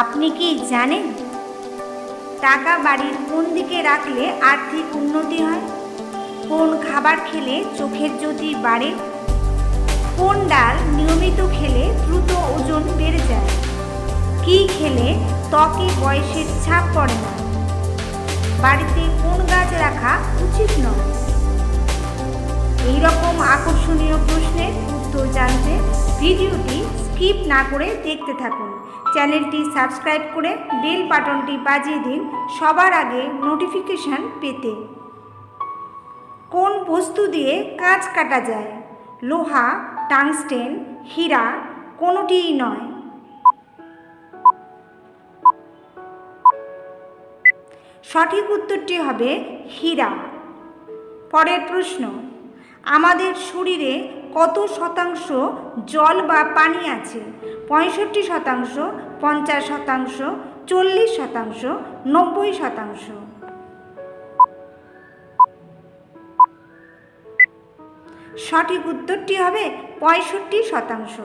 আপনি কি জানেন? টাকা বাড়ির কোন দিকে রাখলে আর্থিক উন্নতি হয়? কোন খাবার খেলে চোখের জ্যোতি বাড়ে? কোন ডাল নিয়মিত খেলে দ্রুত ওজন বেড়ে যায়? কি খেলে ত্বকে বয়সের ছাপ পড়ে না? বাড়িতে কোন গাছ রাখা উচিত নয়? এই রকম আকর্ষণীয় প্রশ্নের উত্তর জানতে ভিডিওটি না করে দেখতে থাকুন। চ্যানেলটি সাবস্ক্রাইব করে বেল বাটনটি বাজিয়ে দিন সবার আগে নোটিফিকেশান পেতে। কোন বস্তু দিয়ে কাঁচ কাটা যায়? লোহা, টাংস্টেন, হীরা কোনোটিই নয়। সঠিক উত্তরটি হবে হীরা। পরের প্রশ্ন, আমাদের শরীরে কত শতাংশ জল বা পানি আছে? পঁয়ষট্টি শতাংশ, পঞ্চাশ শতাংশ, চল্লিশ শতাংশ, নব্বই শতাংশ। সঠিক উত্তরটি হবে পঁয়ষট্টি শতাংশ।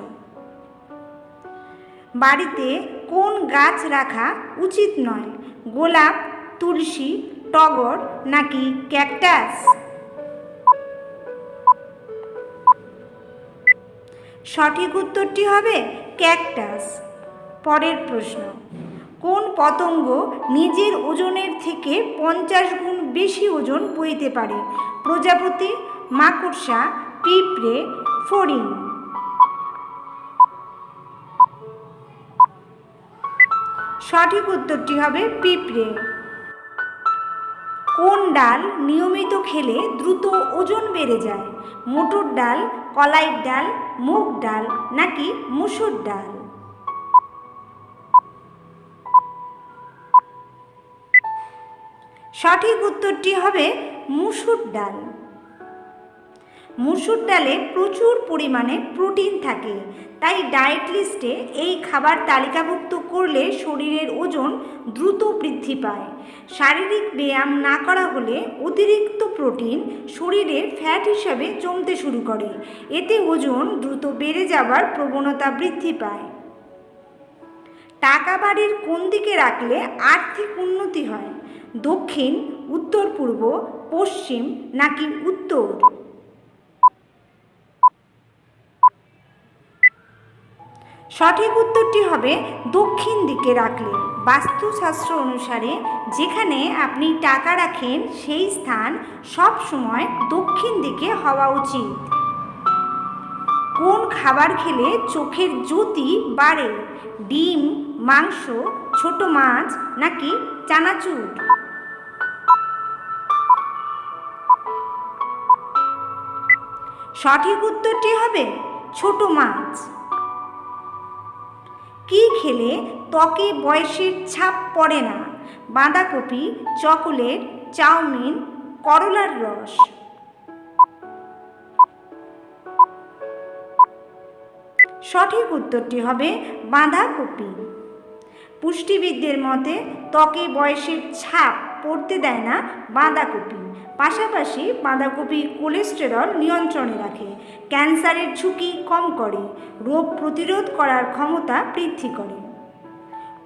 বাড়িতে কোন গাছ রাখা উচিত নয়? গোলাপ, তুলসী, টগর নাকি ক্যাকটাস? সঠিক উত্তরটি হবে ক্যাকটাস। পরের প্রশ্ন, কোন পতঙ্গ নিজের ওজনের থেকে পঞ্চাশ গুণ বেশি ওজন বইতে পারে? প্রজাপতি, মাকড়সা, পিঁপড়ে, ফড়িং। সঠিক উত্তরটি হবে পিঁপড়ে। কোন ডাল নিয়মিত খেলে দ্রুত ওজন বেড়ে যায়? মোটর ডাল, কলাইয়ের ডাল, মুগ ডাল নাকি মুসুর ডাল? সঠিক উত্তরটি হবে মুসুর ডাল। মুসুর ডালে প্রচুর পরিমাণে প্রোটিন থাকে। তাই ডায়েট লিস্টে এই খাবার তালিকাভুক্ত করলে শরীরের ওজন দ্রুত বৃদ্ধি পায়। শারীরিক ব্যায়াম না করা হলে অতিরিক্ত প্রোটিন শরীরে ফ্যাট হিসাবে জমতে শুরু করে। এতে ওজন দ্রুত বেড়ে যাওয়ার প্রবণতা বৃদ্ধি পায়। টাকা বাড়ির কোন দিকে রাখলে আর্থিক উন্নতি হয়? দক্ষিণ উত্তর পূর্ব পশ্চিম নাকি উত্তর? সঠিক উত্তরটি হবে দক্ষিণ দিকে রাখলে। বাস্তুশাস্ত্র অনুসারে যেখানে আপনি টাকা রাখেন, সেই স্থান সব সময় দক্ষিণ দিকে হওয়া উচিত। কোন খাবার খেলে চোখের জ্যোতি বাড়ে? ডিম, মাংস, ছোট মাছ, নাকি চানাচুর? সঠিক উত্তরটি হবে ছোট মাছ। কি খেলে ত্বকে বয়সের ছাপ পড়ে না? বাঁধাকপি, চকোলেট, চাউমিন, করলার রস। সঠিক উত্তরটি হবে বাঁধাকপি। পুষ্টিবিদদের মতে ত্বকে বয়সের ছাপ পড়তে দেয় না বাঁধাকপি। পাশাপাশি বাঁধাকপি কোলেস্টেরল নিয়ন্ত্রণে রাখে, ক্যান্সারের ঝুঁকি কম করে, রোগ প্রতিরোধ করার ক্ষমতা বৃদ্ধি করে।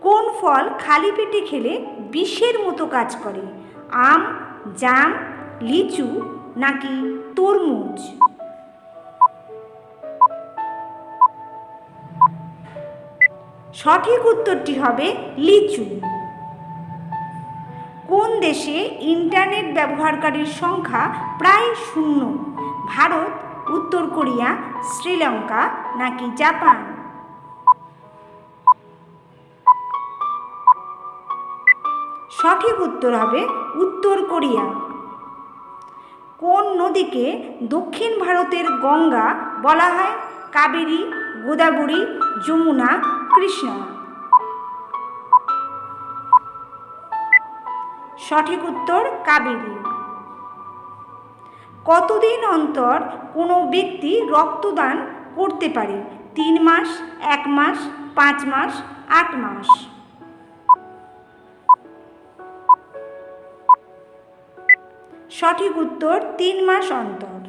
কোন ফল খালি পেটে খেলে বিষের মতো কাজ করে, আম, জাম, লিচু নাকি তরমুজ? সঠিক উত্তরটি হবে লিচু। কোন দেশে ইন্টারনেট ব্যবহারকারীর সংখ্যা প্রায় শূন্য? ভারত, উত্তর কোরিয়া, শ্রীলঙ্কা নাকি জাপান? সঠিক উত্তর হবে উত্তর কোরিয়া। কোন নদীকে দক্ষিণ ভারতের গঙ্গা বলা হয়? কাবেরী, গোদাবরী, যমুনা, কৃষ্ণা। সঠিক উত্তর কাবেরী। কতদিন অন্তর কোনো ব্যক্তি রক্তদান করতে পারে? তিন মাস, এক মাস, পাঁচ মাস, আট মাস? সঠিক উত্তর তিন মাস অন্তর।